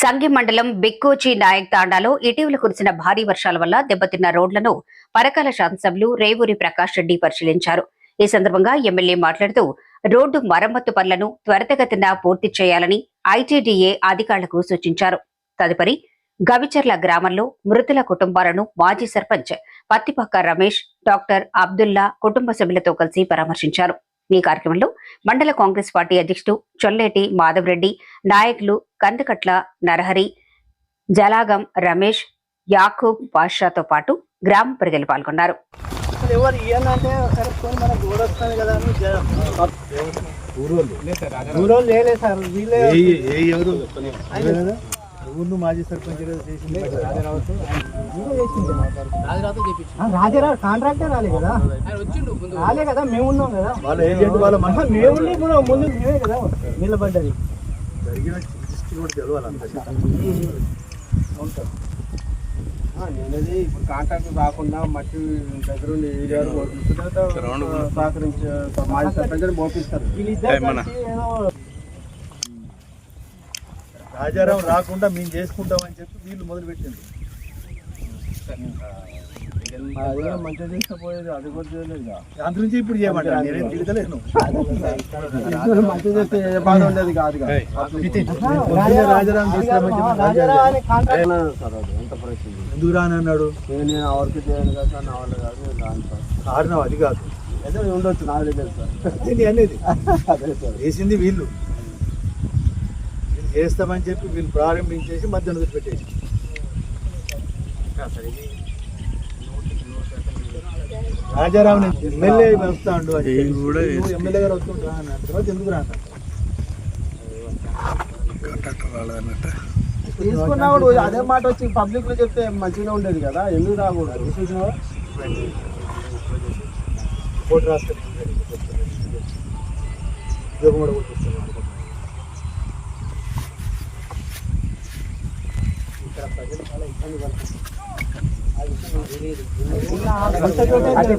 సంగి మండలం బిక్కోచి నాయక్ తాండాలో ఇటీవల కురిసిన భారీ వర్షాల వల్ల దెబ్బతిన్న రోడ్లను పరకాల శాసనసభ్యులు రేవూరి ప్రకాష్ రెడ్డి పరిశీలించారు. ఈ సందర్భంగా ఎమ్మెల్యే మాట్లాడుతూ రోడ్డు మరమ్మతు పనులను త్వరితగతిన పూర్తి చేయాలని ఐటీడీఏ అధికారులకు సూచించారు. తదుపరి గవిచర్ల గ్రామంలో మృతుల కుటుంబాలను మాజీ సర్పంచ్ పత్తిపక్క రమేష్ డాక్టర్ అబ్దుల్లా కుటుంబ సభ్యులతో కలిసి పరామర్శించారు. ఈ కార్యక్రమంలో మండల కాంగ్రెస్ పార్టీ అధ్యక్షుడు చొల్లేటి మాధవరెడ్డి నాయకులు కందకట్ల నరహరి జలాగం రమేష్ యాకూబ్ పాషాతో పాటు గ్రామ ప్రజలు పాల్గొన్నారు. మాజీ సర్పంచ్ రాజారావు కాంట్రాక్టర్ రాలే కదా. రాలే కదా మేము ఉన్నాం కదా. వాళ్ళ ఏజెంట్ వాళ్ళ మేము ముందు మేమే కదా. నిలబడ్డది. జరిగిన. నేనది ఇప్పుడు కాంట్రాక్టర్ రాకుండా మట్టి దగ్గర సహకరించి మాజీ సర్పంచ్ పోపిస్తారు రాజారాం రాకుండా మేము చేసుకుంటామని చెప్పి వీళ్ళు మొదలు పెట్టింది మంచిగా తీసుకుపోయేది అది కూడా చేయలేదు. దాని గురించి ఇప్పుడు చేయమంటారు? నేనేం తిడతలేను. మంచిగా చేస్తే ఏ బాధ ఉండేది కాదు ఇక. పొద్దున్నే రాజారాం చేస్తామని చెప్పి రాజారావు అనే కాంట్రాక్టర్ సార్ అది ఎంత పరిస్థితి? ఎందుకు రాని అన్నాడు నేను నేను ఆ వర్క్ చేయను కదా సార్ నా వల్ల కాదు నేను రాను సార్. కారణం అది కాదు. ఏదో ఉండొచ్చు నాకు తెలియదు సార్. ఇది అనేది అదే సార్. చేసింది వీళ్ళు. వీళ్ళు చేస్తామని చెప్పి వీళ్ళు ప్రారంభించేసి మధ్యన వదిలిపెట్టేసి రాజారావు ఎమ్మెల్యే వస్తాడు అని చెప్పి. నువ్వు ఎమ్మెల్యే గారు వస్తుంటా అని అన్న తర్వాత ఎందుకు రాక? తీసుకున్నప్పుడు అదే మాట వచ్చి పబ్లిక్లో చెప్తే మంచిగా ఉండేది కదా ఎందుకు రాకూడదు? ఉద్యోగం కూడా. ఇక్కడ ప్రజలు చాలా ఇబ్బంది పడుతున్నారు. అదే